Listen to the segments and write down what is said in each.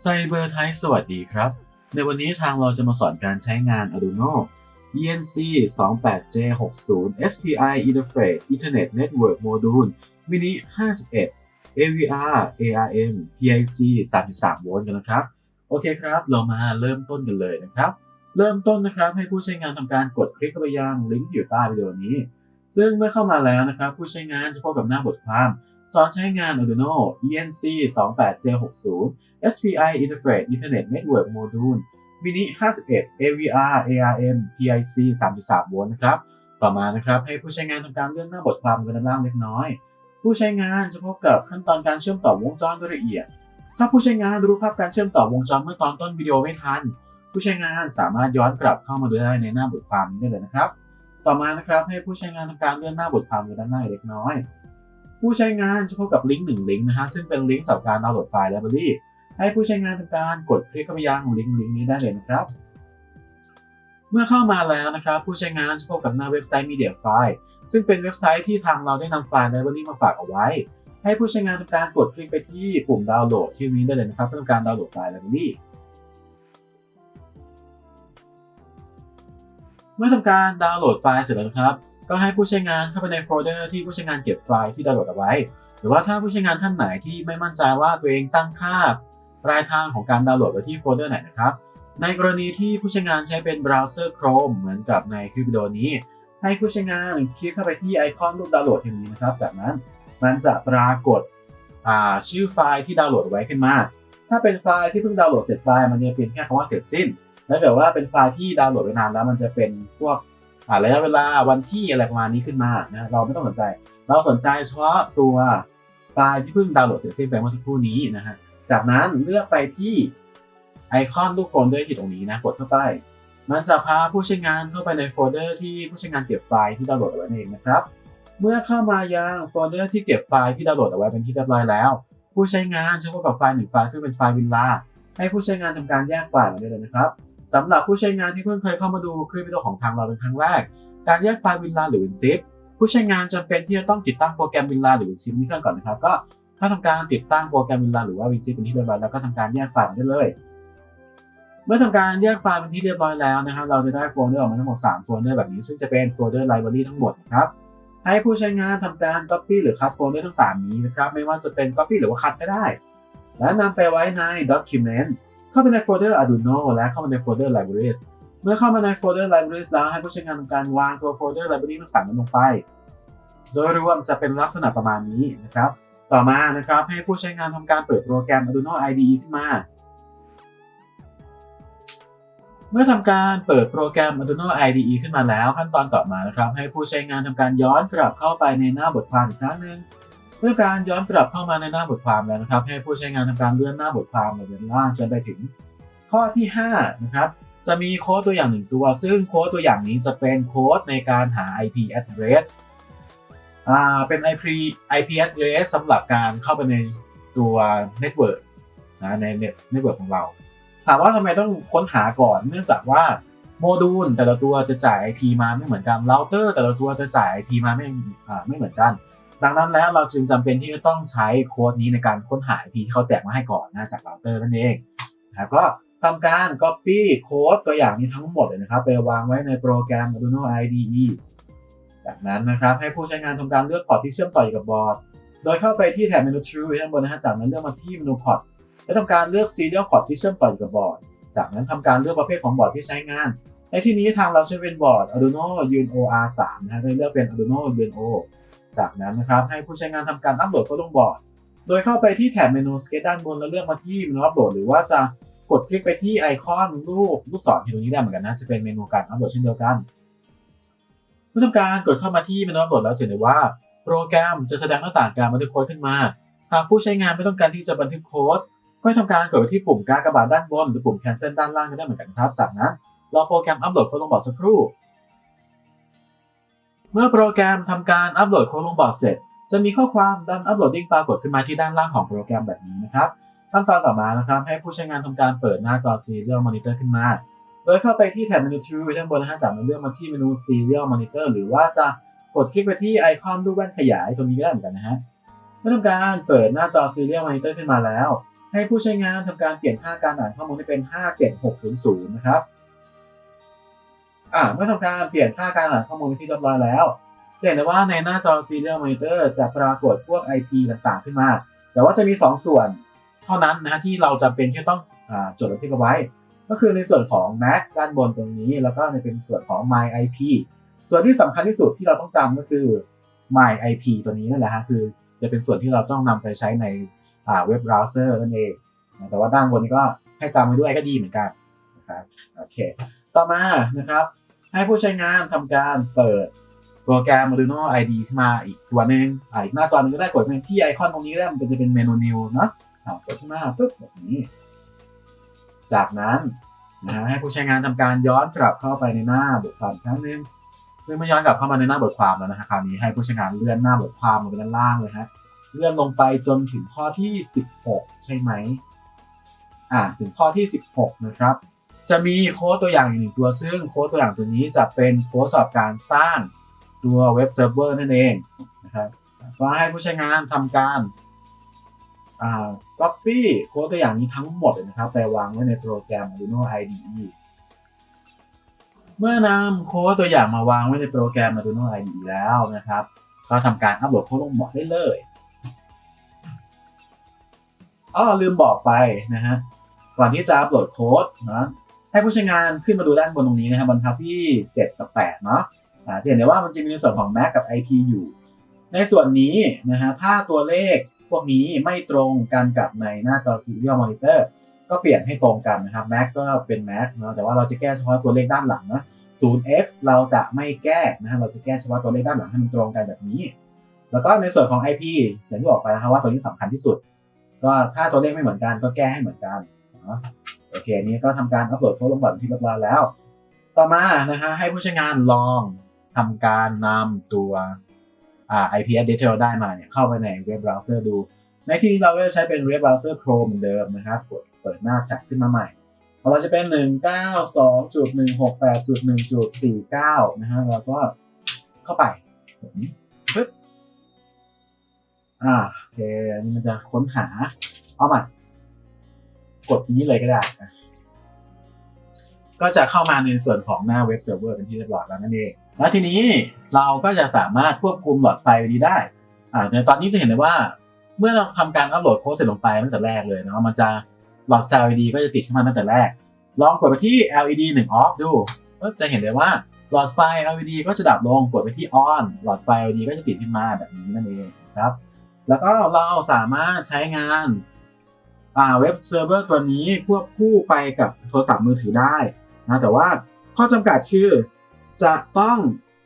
ไซเบอร์ไทยสวัสดีครับ ในวันนี้ทางเราจะมาสอนการใช้งาน Arduino ENC 28J60 SPI Interface Ethernet Network Module Mini 51 AVR ARM PIC 33โวลต์กันนะครับ โอเคครับ เรามาเริ่มต้นกันเลยนะครับ เริ่มต้นนะครับให้ผู้ใช้งานทำการกดคลิกเข้าไปยังลิงก์ที่อยู่ใต้วิดีโอนี้ ซึ่งเมื่อเข้ามาแล้วนะครับ ผู้ใช้งานจะพบกับหน้าบทความ สอนใช้งาน Arduino ENC 28J60 SPI Interface Ethernet Network Module Mini 51 AVR ARM PIC 33 โวลต์นะครับ ต่อมานะครับให้ผู้ใช้งานทำการเลื่อนหน้าบทความไปด้านล่างเล็กน้อย ผู้ใช้งานจะพบกับขั้นตอนการเชื่อมต่อวงจรโดยละเอียด ถ้าผู้ใช้งานรู้ภาพการเชื่อมต่อวงจรเมื่อตอนต้นวิดีโอไม่ทัน ผู้ใช้งานสามารถย้อนกลับเข้ามาดูได้ในหน้าบทความนี้ได้เลยนะครับ ต่อมานะครับให้ผู้ใช้งานทำการเลื่อนหน้าบทความไปด้านหน้าเล็กน้อย ผู้ใช้งานจะพบกับลิงก์หนึ่งลิงก์นะฮะซึ่งเป็นลิงก์สำหรับการดาวน์โหลดไฟล์ library ให้ผู้ใช้งานทำการกดคลิกเข้าไปยังลิงก์ลิงก์นี้ได้เลยนะครับ เมื่อเข้ามาแล้วนะครับ ผู้ใช้งานจะพบกับหน้าเว็บไซต์ Media File ซึ่งเป็นเว็บไซต์ที่ทางเราได้นำไฟล์ library มาฝากเอาไว้ ให้ผู้ใช้งานทำการกดคลิกไปที่ปุ่มดาวน์โหลดที่นี้ได้เลยนะครับเพื่อทำการดาวน์โหลดไฟล์ library เมื่อทำการดาวน์โหลดไฟล์เสร็จแล้วนะครับ ก็ให้ผู้ใช้งานเข้าไปในโฟลเดอร์ที่ผู้ใช้งานเก็บไฟล์ที่ดาวน์โหลดเอาไว้ หรือว่าถ้าผู้ใช้งานท่านไหนที่ไม่มั่นใจว่าตัวเองตั้งค่าปลายทางของการดาวน์โหลดไว้ที่โฟลเดอร์ไหนนะครับ ในกรณีที่ผู้ใช้งานใช้เป็นเบราว์เซอร์ Chrome เหมือนกับในคลิปวิดีโอนี้ ให้ผู้ใช้งานคลิกเข้าไปที่ไอคอนรูปดาวน์โหลดที่งนี้นะครับ จากนั้นมันจะปรากฏชื่อไฟล์ที่ดาวน์โหลดไว้ขึ้นมา ถ้าเป็นไฟล์ที่เพิ่งดาวน์โหลดเสร็จไปมันจะเป็นแค่คำว่าเสร็จสิ้น แล้วแต่ว่าเป็นไฟล์ที่ดาวน์โหลดไปนานแล้วมันจะเป็นพวก ระยะเวลาวันที่อะไรประมาณนี้ขึ้นมานะเราไม่ต้องสนใจ เราสนใจเฉพาะตัวไฟล์ที่เพิ่งดาวน์โหลดเสร็จสิ้นไปเมื่อสักครู่นี้นะฮะจากนั้นเลือกไปที่ไอคอนรูปโฟลเดอร์ที่ตรงนี้นะกดเข้าไป มันจะพาผู้ใช้งานเข้าไปในโฟลเดอร์ที่ผู้ใช้งานเก็บไฟล์ที่ดาวน์โหลดเอาไว้เองนะครับ เมื่อเข้ามายังโฟลเดอร์ที่เก็บไฟล์ที่ดาวน์โหลดเอาไว้เป็นที่เรียบร้อยแล้ว ผู้ใช้งานจะพบกับไฟล์หนึ่งไฟล์ซึ่งเป็นไฟล์วินลาให้ผู้ใช้งานทำการแยกไฟล์มาได้เลยนะครับ สำหรับผู้ใช้งานที่เพิ่งเคยเข้ามาดูคลิปวิดีโอของทางเราเป็นครั้งแรก การแยกไฟล์วินลาหรือวินซิปผู้ใช้งานจำเป็นที่จะต้องติดตั้งโปรแกรมวินลาหรือวินซิปนี้เครื่องก่อนนะครับ ก็ถ้าทำการติดตั้งโปรแกรมวินลาหรือว่าวินซิปเป็นที่เรียบร้อยแล้วก็ทำการแยกไฟล์ได้เลย เมื่อทำการแยกไฟล์เป็นที่เรียบร้อยแล้วนะครับ เราจะได้โฟลเดอร์ออกมาทั้งหมด 3 โฟลเดอร์แบบนี้ ซึ่งจะเป็นโฟลเดอร์ไลบรารีทั้งหมดนะครับให้ผู้ใช้งานทำการ Copy หรือ Cut โฟลเดอร์ทั้ง 3 นี้นะครับ ไม่ว่าจะเป็น Copy หรือว่า Cut ก็ได้ และนำไปไว้ใน Document เข้าไปในโฟลเดอร์ Arduino และเข้ามาในโฟลเดอร์ Libraries เมื่อเข้ามาในโฟลเดอร์ Libraries แล้วให้ผู้ใช้งานทำการวางตัวโฟลเดอร์ Library ทั้งสามนั้นลงไป โดยรวมจะเป็นลักษณะประมาณนี้นะครับ ต่อมานะครับให้ผู้ใช้งานทำการเปิดโปรแกรม Arduino IDE ขึ้นมา เมื่อทำการเปิดโปรแกรม Arduino IDE ขึ้นมาแล้วขั้นตอนต่อมานะครับ ให้ผู้ใช้งานทำการย้อนกลับเข้าไปในหน้าบทความอีกครั้งหนึ่ง เมื่อการย้อนกลับเข้ามาในหน้าบทความแล้วนะครับ ให้ผู้ใช้งานทำการเลื่อนหน้าบทความมาด้านล่างจนไปถึงข้อที่5นะครับจะมีโค้ดตัวอย่างหนึ่งตัว ซึ่งโค้ดตัวอย่างนี้จะเป็นโค้ดในการหา IP address อ่าเป็น IP IP address สำหรับการเข้าไปในตัว network นะใน network ของเรา ถามว่าทำไมต้องค้นหาก่อนเนื่องจากว่าโมดูลแต่ละตัวจะจ่าย IP มาไม่เหมือนกันเราเตอร์แต่ละตัวจะจ่าย IP มาไม่อ่าไม่เหมือนกัน ดังนั้นแล้วเราจึงจำเป็นที่จะต้องใช้โค้ดนี้ในการค้นหา IP ที่เขาแจกมาให้ก่อนนะจากเราเตอร์นั่นเองนะครับก็ทำการ Copy โค้ดตัวอย่างนี้ทั้งหมดเลยนะครับ ไปวางไว้ในโปรแกรม Arduino IDE จากนั้นนะครับให้ผู้ใช้งานทำการเลือกพอร์ตที่เชื่อมต่ออยู่กับบอร์ด โดยเข้าไปที่แถบเมนู True ด้านบนนะฮะจากนั้นเลือกมาที่เมนูพอร์ตและทำการเลือก Serial Port ที่เชื่อมต่ออยู่กับบอร์ด จากนั้นทำการเลือกประเภทของบอร์ดที่ใช้งาน ในที่นี้ทางเราใช้เป็นบอร์ด Arduino Uno R3 นะฮะโดยเลือกเป็น Arduino Uno จากนั้นนะครับให้ผู้ใช้งานทำการอัปโหลดเข้าลงบอร์ด โดยเข้าไปที่แถบเมนู Sketch ด้านบนแล้วเลือกมาที่เมนูอัปโหลดหรือว่าจะกดคลิกไปที่ไอคอนรูปลูกศรที่ตรงนี้ได้เหมือนกันนะจะเป็นเมนูการอัปโหลดเช่นเดียวกันเมื่อทำการกดเข้ามาที่เมนูอัปโหลดแล้วจะเห็นได้ว่า โปรแกรมจะแสดงหน้าต่างการบันทึกโค้ดขึ้นมาหากผู้ใช้งานไม่ต้องการที่จะบันทึกโค้ดก็ทำการกดไปที่ปุ่มกากบาทด้านบนหรือปุ่ม cancel ด้านล่างก็ได้เหมือนกันครับ จากนั้นรอโปรแกรมอัปโหลดโค้ดลงบอร์ดสักครู่ เมื่อโปรแกรมทำการอัปโหลดโค้ดลงบอร์ดเสร็จ จะมีข้อความดันอัปโหลดดิ้งปรากฏขึ้นมาที่ด้านล่างของโปรแกรมแบบนี้นะครับขั้นตอนต่อมานะครับ ให้ผู้ใช้งานทำการเปิดหน้าจอ Serial Monitor ขึ้นมา โดยเข้าไปที่แถบเมนู True ด้านบนนะฮะจากนั้นเลือกมาที่เมนู Serial Monitor หรือว่าจะกดคลิกไปที่ไอคอนรูปแว่นขยายตรงนี้ก็ได้เหมือนกันนะฮะเมื่อทำการเปิดหน้าจอ Serial Monitor ขึ้นมาแล้วใให้ผู้ใช้งานทำการเปลี่ยนค่าการอ่านข้อมูลให้เป็น 57600 นะครับ อ่าเมื่อทำการเปลี่ยนค่าการอ่านข้อมูลเป็นที่เรียบร้อยแล้วจะเห็นได้ว่าในหน้าจอ Serial Monitor จะปรากฏพวก IP ต่างๆ ขึ้นมา แต่ว่าจะมี 2 ส่วนเท่านั้นนะฮะที่เราจำเป็นที่ต้องอจดบันทึกเอาไว้ ก็คือในส่วนของ Mac ด้านบนตรงนี้ แล้วก็ในเป็นส่วนของ My IP ส่วนที่สำคัญที่สุดที่เราต้องจำก็คือ My IP ตัวนี้นั่นแหละฮะคือจะเป็นส่วนที่เราต้องนำไปใช้ในเว็บเบราว์เซอร์นั่นเอง แต่ว่าด้านบนนี้ก็ให้จำไว้ด้วยก็ดีเหมือนกันนะครับโอเค ต่อมานะครับ ให้ผู้ใช้งานทำการเปิดโปรแกรม Arduino ID ขึ้นมาอีกตัวหนึ่งอ่าอีกหน้าจอหนึงก็ได้กดไปที่ไอคอนตรงนี้ได้มันจะเป็นเมนู New นอะอ่ากดขึ้นมาปุ๊บแบบนี้ จากนั้นนะฮะให้ผู้ใช้งานทำการย้อนกลับเข้าไปในหน้าบทความครั้งหนึงซึ่งเมื่อย้อนกลับเข้ามาในหน้าบทความแล้วนะฮะคราวนี้ให้ผู้ใช้งานเลื่อนหน้าบทความลงไปด้านล่างเลยฮะเลื่อนลงไปจนถึงข้อที่ 16 ใช่ไหมอ่าถึงข้อที่ 16 นะครับ จะมีโค้ดตัวอย่างอยู่หนึ่งตัวซึ่งโค้ดตัวอย่างตัวนี้จะเป็นโค้ดสำหรับการสร้างตัวเว็บเซิร์ฟเวอร์นั่นเองนะครับก็ให้ผู้ใช้งานทำการอ่า copy โค้ดตัวอย่างนี้ทั้งหมดนะครับไปวางไว้ในโปรแกรม Arduino IDE เมื่อนำโค้ดตัวอย่างมาวางไว้ในโปรแกรม Arduino IDE แล้วนะครับ ก็ทำการอัปโหลดโค้ดลงบอร์ดได้เลยอ๋อลืมบอกไปนะฮะก่อนที่จะอัปโหลดโค้ดนะ ให้ผู้ใช้งานขึ้นมาดูด้านบนตรงนี้นะครับบรรทัดที่ 7 กับ 8 เนาะอ่าจะเห็นได้ว่ามันจะมีในส่วนของ Mac กับ IP อยู่ ในส่วนนี้นะฮะถ้าตัวเลขพวกนี้ไม่ตรงกันกับในหน้าจอ Serial Monitor ก็เปลี่ยนให้ตรงกันนะครับ Mac ก็เป็น Mac เนาะแต่ว่าเราจะแก้เฉพาะตัวเลขด้านหลังนะ 0x เราจะไม่แก้นะฮะเราจะแก้เฉพาะตัวเลขด้านหลังให้มันตรงกันแบบนี้ แล้วก็ในส่วนของ IP อย่างที่บอกไปนะครับว่าตัวนี้สำคัญที่สุด ก็ถ้าตัวเลขไม่เหมือนกันก็แก้ให้เหมือนกัน เนาะโอเคอันนี้ก็ทำการอัปโหลดโค้ดลงบอร์ดที่เรียบร้อยแล้ว ต่อมานะฮะให้ผู้ใช้งานลองทำการนำตัวอ่า IP address ที่เราได้มาเนี่ยเข้าไปในเว็บเบราว์เซอร์ดู ในที่นี้เราก็จะใช้เป็นเว็บเบราว์เซอร์ Chrome เหมือนเดิมนะครับกดเปิดหน้าแท็บขึ้นมาใหม่ของเราจะเป็น 192.168.1.49 นะฮะเราก็เข้าไปแบบนี้ปึ๊บอ่าโอเคอันนี้มันจะค้นหาเอาใหม่ กดนี้เลยก็ได้นะก็จะเข้ามาในส่วนของหน้าเว็บเซิร์ฟเวอร์เป็นที่เรียบร้อยแล้วนั่นเอง แล้วทีนี้เราก็จะสามารถควบคุมหลอดไฟนี้ได้อ่าในตอนนี้จะเห็นได้ว่า เมื่อเราทำการอัปโหลดโค้ดเสร็จลงไปตั้งแต่แรกเลยเนาะมันจะหลอดไฟ LED ก็จะติดขึ้นมาตั้งแต่แรก ลองกดไปที่ LED 1 off ดู ก็จะเห็นเลยว่าหลอดไฟ LED ก็จะดับลงกดไปที่ on หลอดไฟ LED ก็จะติดขึ้นมาแบบนี้นั่นเองครับ แล้วก็เราสามารถใช้งาน เว็บเซิร์ฟเวอร์ตัวนี้ควบคู่ไปกับโทรศัพท์มือถือได้นะแต่ว่าข้อจำกัดคือจะต้อง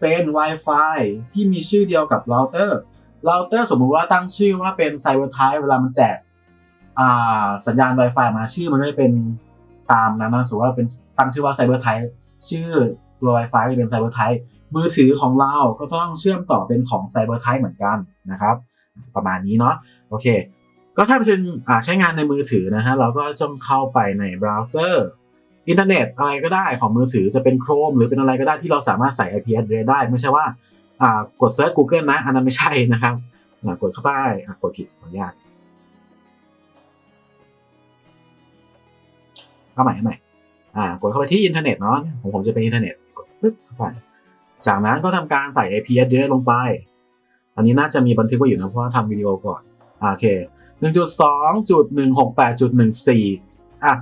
เป็น Wi-Fi ที่มีชื่อเดียวกับเราเตอร์เราเตอร์สมมุติว่าตั้งชื่อว่าเป็น Cyber Type เวลามันแจกอ่าสัญญาณ Wi-Fi มาชื่อมันไม่เป็นตามนั้นนะสมมติว่าเป็นตั้งชื่อว่า Cyber Type ชื่อตัว Wi-Fi ก็จะเป็น Cyber Type มือถือของเราก็ต้องเชื่อมต่อเป็นของ Cyber Type เหมือนกันนะครับ ประมาณนี้เนาะโอเค ก็ถ้าเป็นอ่าใช้งานในมือถือนะฮะเราก็ต้องเข้าไปในเบราว์เซอร์อินเทอร์เน็ตอะไรก็ได้ของมือถือจะเป็น Chrome หรือเป็นอะไรก็ได้ที่เราสามารถใส่ IP address ได้ไม่ใช่ว่ากดเซิร์ช Google นะอันนั้นไม่ใช่นะครับกดเข้าไปกดผิดขออนุญาตเข้าใหม่เข้าใหม่อ่ากดเข้าไปที่อินเทอร์เน็ตเนาะของผมจะเป็นอินเทอร์เน็ตกดปึ๊บเข้าไปจากนั้นก็ทำการใส่ IP address ลงไป อันนี้น่าจะมีบันทึกไว้อยู่นะเพราะว่าทำวิดีโอก่อนโอเค 1.2.168.14 อะ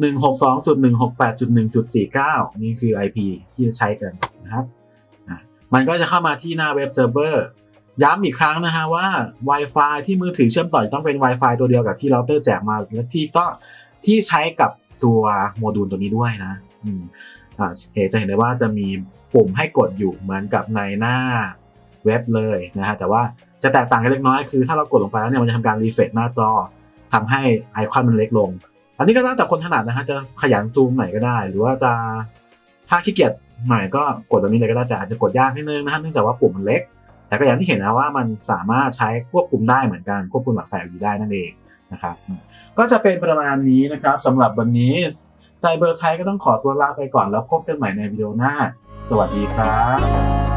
162.168.1.49 นี่คือ IP ที่จะใช้กันนะครับอะมันก็จะเข้ามาที่หน้าเว็บเซิร์ฟเวอร์ ย้ำอีกครั้งนะฮะว่า Wi-Fi ที่มือถือเชื่อมต่อต้องเป็น Wi-Fi ตัวเดียวกับที่เราเตอร์แจกมาและที่ก็ที่ใช้กับตัวโมดูลตัวนี้ด้วยนะอืมอ่าเห็นจะเห็นได้ว่าจะมีปุ่มให้กดอยู่เหมือนกับในหน้าเว็บเลยนะฮะแต่ว่า จะแตกต่างกันเล็กน้อยคือถ้าเรากดลงไปแล้วเนี่ยมันจะทำการรีเฟรชหน้าจอทำให้ไอคอนมันเล็กลง อันนี้ก็แล้วแต่คนถนัดนะฮะจะขยันซูมหน่อยก็ได้ หรือว่าจะถ้าขี้เกียจหน่อยก็กดแบบนี้เลยก็ได้แต่อาจจะกดยากนิดนึงนะฮะเนื่องจากว่าปุ่มมันเล็ก แต่ก็อย่างที่เห็นนะว่ามันสามารถใช้ควบคุมได้เหมือนกันควบคุมหลักไฟ LED ได้นั่นเองนะครับก็จะเป็นประมาณนี้นะครับสำหรับวันนี้ไซเบอร์ไทยก็ต้องขอตัวลาไปก่อนแล้วพบกันใหม่ในวิดีโอหน้า สวัสดีครับ